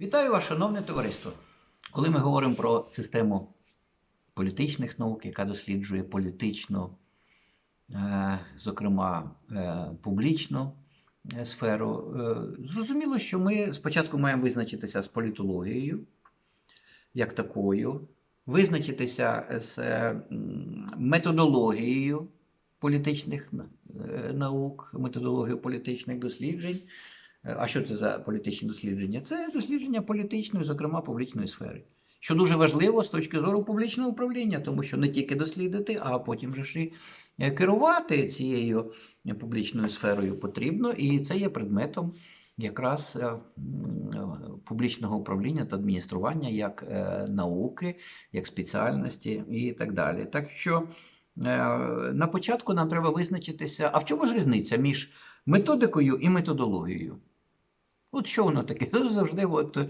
Вітаю вас, шановне товариство. Коли ми говоримо про систему політичних наук, яка досліджує політичну, е, зокрема е, публічну е, сферу, зрозуміло, що ми спочатку маємо визначитися з політологією як такою, визначитися з методологією політичних наук, методологією політичних досліджень. Е, А що це за політичні дослідження? Це дослідження політичної, зокрема публічної сфери. Що дуже важливо з точки зору публічного управління, тому що не тільки дослідити, а потім же ж і е, керувати цією публічною сферою потрібно, і це є предметом якраз е, публічного управління та адміністрування як науки, як спеціальності і так далі. Так що на початку нам треба визначитися, а в чому ж різниця між методикою і методологією? От що воно таке? Завжди от, е,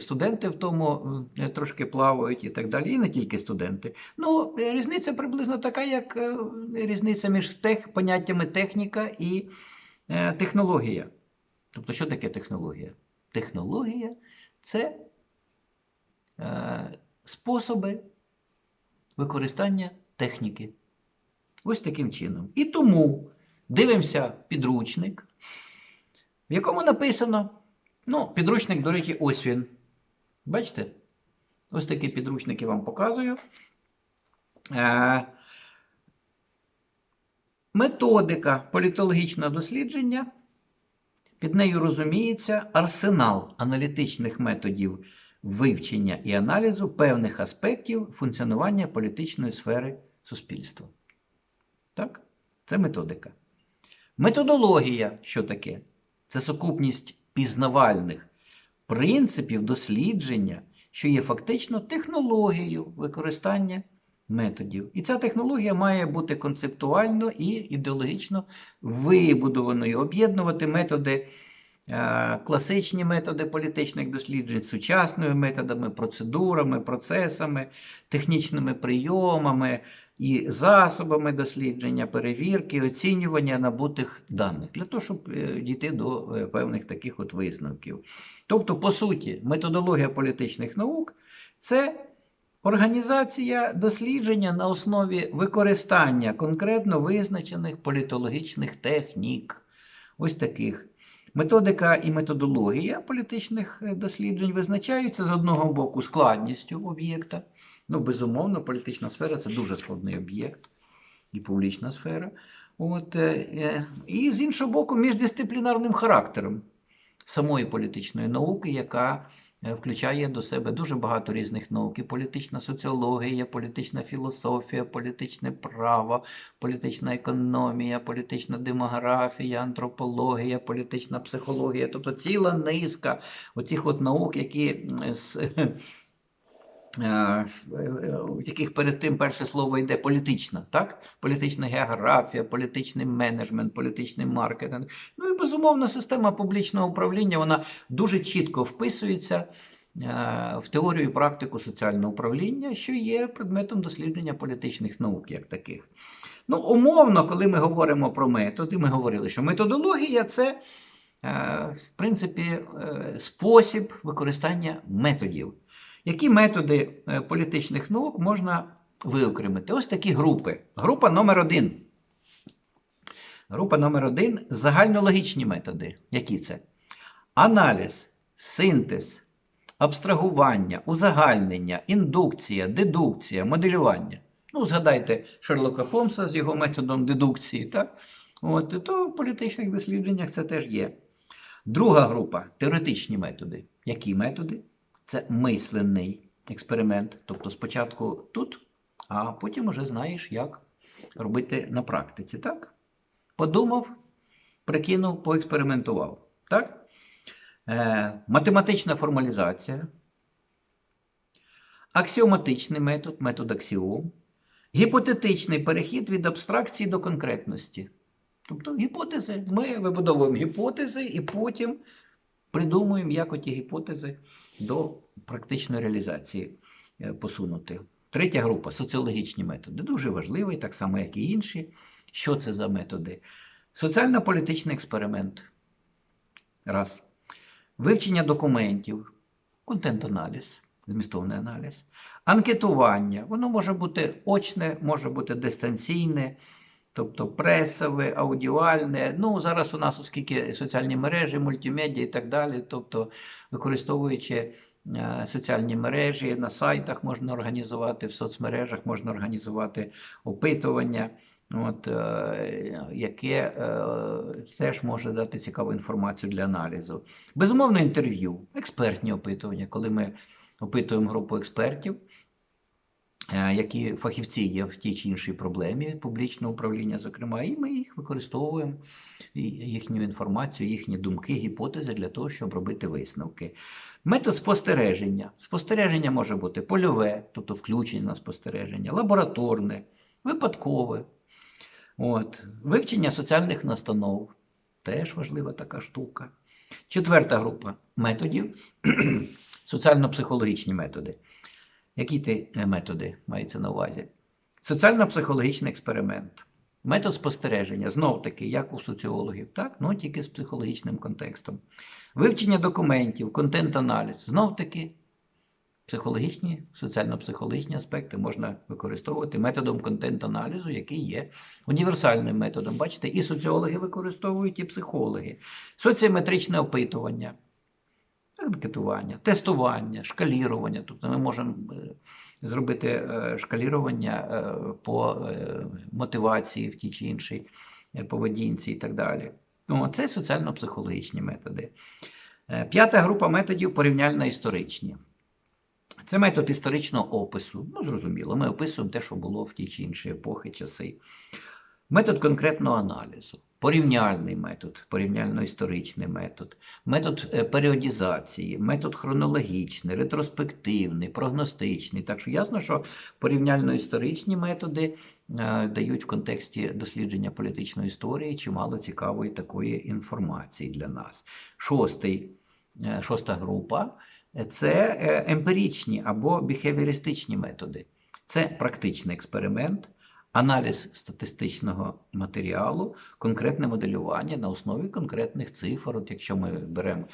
студенти в тому е, трошки плавають і так далі, і не тільки студенти. Ну, різниця приблизно така, як е, різниця між тех, поняттями техніка і технологія. Тобто, що таке технологія? Технологія це способи використання техніки. Ось таким чином. І тому дивимося підручник, в якому написано, ну, підручник, до речі, ось він. Бачите? Ось такі підручники вам показую. Е, методика політологічного дослідження. Під нею розуміється арсенал аналітичних методів вивчення і аналізу певних аспектів функціонування політичної сфери суспільства. Так? Це методика. Методологія, що таке? Це сукупність пізнавальних принципів дослідження, що є фактично технологією використання методів. І ця технологія має бути концептуально і ідеологічно вибудованою, об'єднувати методи, е, класичні методи політичних досліджень сучасними методами, процедурами, процесами, технічними прийомами і засобами дослідження, перевірки, оцінювання набутих даних для того, щоб е, дійти до е, певних таких от висновків. Тобто, по суті, методологія політичних наук це організація дослідження на основі використання конкретно визначених політологічних технік. Ось таких. Методика і методологія політичних е, досліджень визначаються з одного боку складністю об'єкта. Ну, безумовно, політична сфера це дуже складний об'єкт і публічна сфера. От, е, е, і з іншого боку, міждисциплінарним характером самої політичної науки, яка е, включає до себе дуже багато різних наук: і політична соціологія, політична філософія, політичне право, політична економія, політична демографія, антропологія, політична психологія, тобто ціла низка оцих от наук, які з е, в яких перед тим перше слово йде політична, так? Політична географія, політичний менеджмент, політичний маркетинг. Ну і безумовно, система публічного управління вона дуже чітко вписується е, в теорію і практику соціального управління, що є предметом дослідження політичних наук як таких. Ну, умовно, коли ми говоримо про методи, ми говорили, що методологія це, е, в принципі, е, спосіб використання методів. Які методи е, політичних наук можна виокремити? Ось такі групи. Група номер один. Група номер один загальнологічні методи. Які це? Аналіз, синтез, абстрагування, узагальнення, індукція, дедукція, моделювання. Ну, згадайте Шерлока Холмса з його методом дедукції, так? От, то в політичних дослідженнях це теж є. Друга група теоретичні методи. Які методи? Це мисленний експеримент. Тобто спочатку тут, а потім уже знаєш, як робити на практиці. Так? Подумав, прикинув, поекспериментував. Так? Е, математична формалізація, аксіоматичний метод, метод аксіом, гіпотетичний перехід від абстракції до конкретності. Тобто гіпотези. Ми вибудовуємо гіпотези і потім придумуємо, як оті гіпотези до практичної реалізації е, посунути. Третя група соціологічні методи. Дуже важливий, так само, як і інші. Що це за методи? Соціально-політичний експеримент. Раз. вивчення документів, контент-аналіз, змістовний аналіз, анкетування. Воно може бути очне, може бути дистанційне, тобто пресове, аудіальне. Ну, зараз у нас, оскільки соціальні мережі, мультимедіа і так далі, тобто використовуючи е, соціальні мережі на сайтах можна організувати, в соцмережах можна організувати опитування. От, е, яке е, теж може дати цікаву інформацію для аналізу. Безумовно, інтерв'ю, експертні опитування, коли ми опитуємо групу експертів, які фахівці є в тій чи іншій проблемі публічного управління, зокрема, і ми їх використовуємо, їхню інформацію, їхні думки, гіпотези для того, щоб робити висновки. Метод спостереження. Спостереження може бути польове, тобто включення на спостереження, лабораторне, випадкове. От. Вивчення соціальних настанов теж важлива така штука. Четверта група методів соціально-психологічні методи. Які ти е, методи мається на увазі? Соціально-психологічний експеримент, метод спостереження, знов таки, як у соціологів, так? ну тільки з психологічним контекстом. Вивчення документів, контент-аналіз, знов таки психологічні, соціально-психологічні аспекти можна використовувати методом контент-аналізу, який є універсальним методом. Бачите, і соціологи використовують, і психологи. Соціометричне опитування, анкетування, тестування, шкалірування. Тобто ми можемо е, зробити е, шкалірування е, по мотивації в тій чи іншій поведінці і так далі. Ну, це соціально-психологічні методи. П'ята група методів порівняльно-історичні. Це метод історичного опису. Ну, зрозуміло, ми описуємо те, що було в ті чи інші епохи, часи. Метод конкретного аналізу, порівняльний метод, порівняльно-історичний метод, метод е, періодізації, метод хронологічний, ретроспективний, прогностичний. Так що ясно, що порівняльно-історичні методи е, дають в контексті дослідження політичної історії чимало цікавої такої інформації для нас. Шостий, е, шоста група це е, емпіричні або біхевіористичні методи. Це практичний експеримент, аналіз статистичного матеріалу, конкретне моделювання на основі конкретних цифр. От якщо ми беремо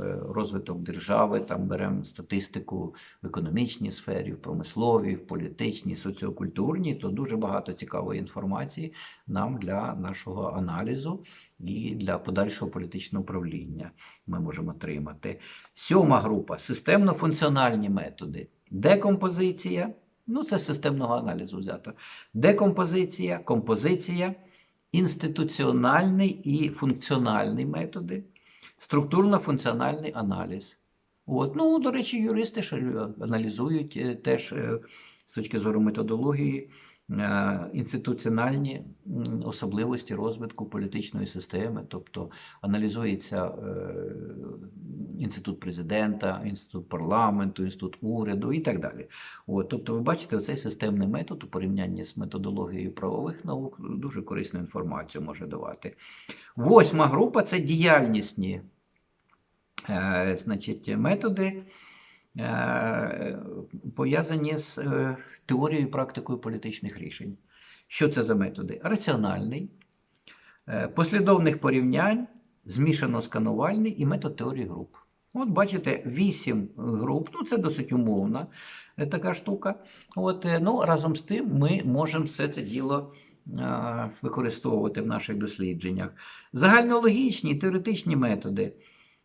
е, розвиток держави, там беремо статистику в економічній сфері, в промисловій, в політичній, соціокультурній, то дуже багато цікавої інформації нам для нашого аналізу і для подальшого політичного управління ми можемо отримати. Сьома група системно-функціональні методи. Декомпозиція, ну це з системного аналізу взято. Декомпозиція, композиція, інституціональний і функціональний методи, структурно-функціональний аналіз. От. Ну, до речі, юристи ж е, аналізують е, теж е, з точки зору методології інституціональні особливості розвитку політичної системи, тобто аналізується е, інститут президента, інститут парламенту, інститут уряду і так далі. От, тобто, ви бачите, оцей системний метод у порівнянні з методологією правових наук дуже корисну інформацію може давати. Восьма група це діяльнісні е, значить, методи. Е, Пов'язані з е, теорією і практикою політичних рішень. Що це за методи? Раціональний, е, послідовних порівнянь, змішано-сканувальний і метод теорії груп. От бачите, вісім груп, ну це досить умовна така штука. От, ну, разом з тим ми можемо все це діло використовувати в наших дослідженнях. Загальнологічні, теоретичні методи.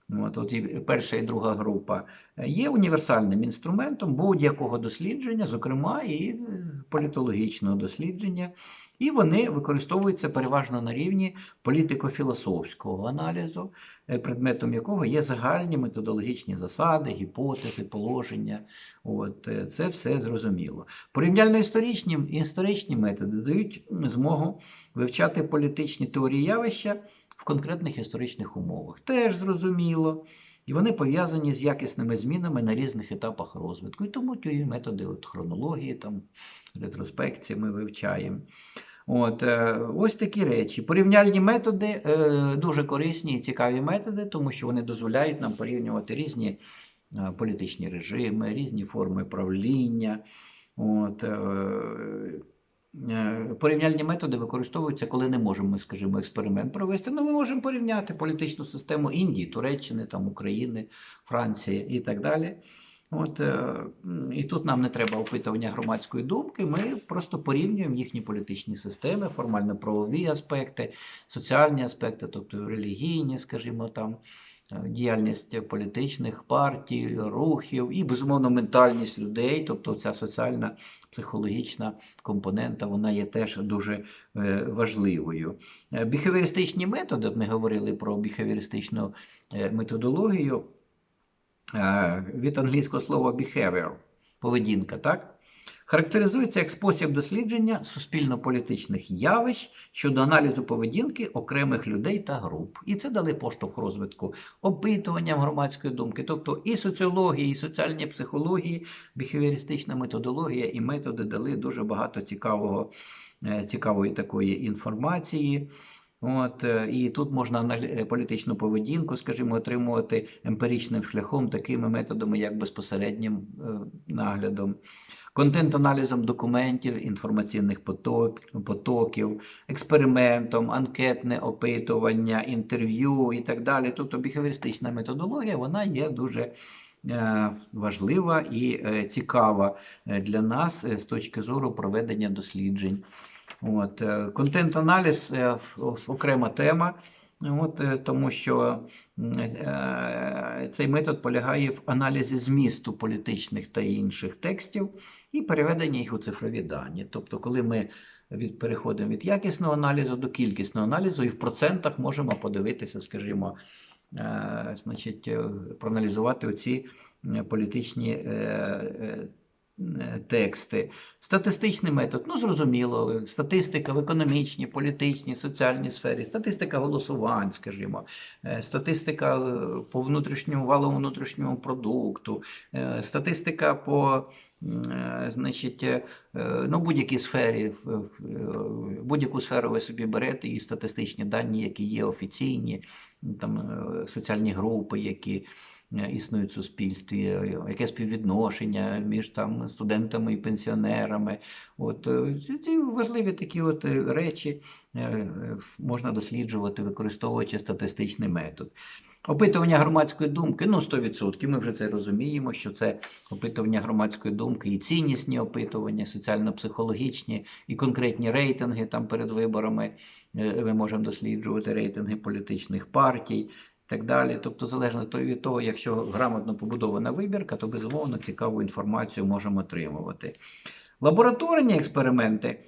От, і перша і друга група є універсальним інструментом будь-якого дослідження, зокрема і е, політологічного дослідження, і вони використовуються переважно на рівні політико-філософського аналізу, е, предметом якого є загальні методологічні засади, гіпотези, положення. От, е, це все зрозуміло. Порівняльно-історичні історичні методи дають змогу вивчати політичні теорії явища в конкретних історичних умовах. Теж зрозуміло. І вони пов'язані з якісними змінами на різних етапах розвитку. І тому ті методи от, хронології, там, ретроспекції ми вивчаємо. От, е, ось такі речі. Порівняльні методи е, дуже корисні і цікаві методи, тому що вони дозволяють нам порівнювати різні е, політичні режими, різні форми правління. От, порівняльні методи використовуються, коли не можемо, ми, скажімо, експеримент провести. Ну, ми можемо порівняти політичну систему Індії, Туреччини, там, України, Франції і так далі. От, е, і тут нам не треба опитування громадської думки, ми просто порівнюємо їхні політичні системи, формально-правові аспекти, соціальні аспекти, тобто релігійні, скажімо, там, е, діяльність політичних партій, рухів і, безумовно, ментальність людей, тобто ця соціальна психологічна компонента, вона є теж дуже е, важливою. Е, Біхевіористичні методи, ми говорили про біхевіористичну е, методологію від англійського слова behavior, поведінка, так? Характеризується як спосіб дослідження суспільно-політичних явищ щодо аналізу поведінки окремих людей та груп. І це дали поштовх розвитку опитуванням громадської думки, тобто і соціології, і соціальні психології, біхевіористична методологія і методи дали дуже багато цікавого, е, цікавої такої інформації. От, е, і тут можна е, політичну поведінку, скажімо, отримувати емпіричним шляхом, такими методами, як безпосереднім наглядом, контент-аналізом документів, інформаційних потоків, експериментом, анкетне опитування, інтерв'ю і так далі. Тобто біхевіористична методологія вона є дуже е, важлива і е, цікава е, для нас з точки зору проведення досліджень. От, контент-аналіз окрема тема, от, е, тому що е, цей метод полягає в аналізі змісту політичних та інших текстів і переведення їх у цифрові дані. Тобто, коли ми від, переходимо від якісного аналізу до кількісного аналізу, і в процентах можемо подивитися, скажімо, е, значить, е, проаналізувати оці е, політичні е, е, е, тексти. Статистичний метод, ну зрозуміло, статистика в економічній, політичній, соціальній сфері, статистика голосувань, скажімо, е, статистика е, по внутрішньому валовому внутрішньому продукту, е, статистика по е, значить, е, ну, будь-якій сфері, е, будь-яку сферу ви собі берете і статистичні дані, які є офіційні, там е, соціальні групи, які е, існують в суспільстві, е, яке співвідношення між там студентами і пенсіонерами. От е, ці- важливі такі от е, речі е, е, можна досліджувати, використовуючи статистичний метод. Опитування громадської думки, ну 100%, ми вже це розуміємо, що це опитування громадської думки і ціннісні опитування, соціально-психологічні і конкретні рейтинги там перед виборами. Е, Ми можемо досліджувати рейтинги політичних партій так далі. Тобто, залежно від того, якщо грамотно побудована вибірка, то безумовно цікаву інформацію можемо отримувати. Лабораторні експерименти.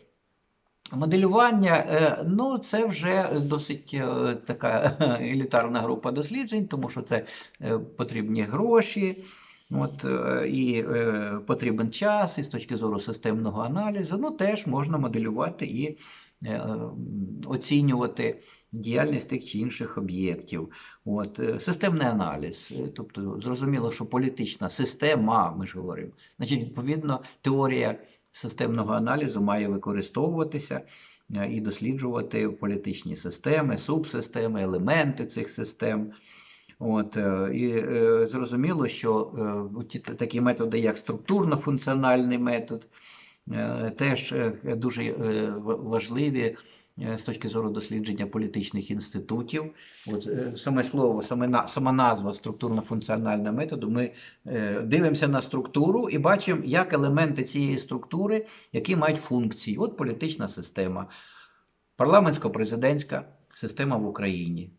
Моделювання, е, ну це вже досить е, така елітарна група досліджень, тому що це е, потрібні гроші, от, і потрібен час, і з точки зору системного аналізу, ну теж можна моделювати і оцінювати діяльність тих чи інших об'єктів. От, е, системний аналіз, е, тобто зрозуміло, що політична система, ми ж говоримо, значить, відповідно, теорія системного аналізу має використовуватися е, і досліджувати політичні системи, субсистеми, елементи цих систем. От, і зрозуміло, що такі методи, як структурно-функціональний метод, теж дуже важливі з точки зору дослідження політичних інститутів. От, е, саме слово, саме сама назва структурно-функціонального методу, ми е, дивимося на структуру і бачимо, як елементи цієї структури, які мають функції. От політична система, парламентсько-президентська система в Україні.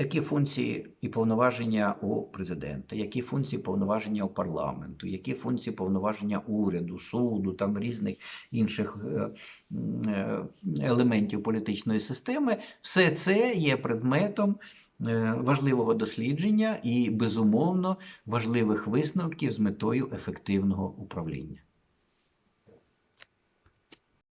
Які функції і повноваження у президента, які функції повноваження у парламенту, які функції повноваження уряду, суду, там різних інших е, е, елементів політичної системи, все це є предметом е, важливого дослідження і, безумовно, важливих висновків з метою ефективного управління.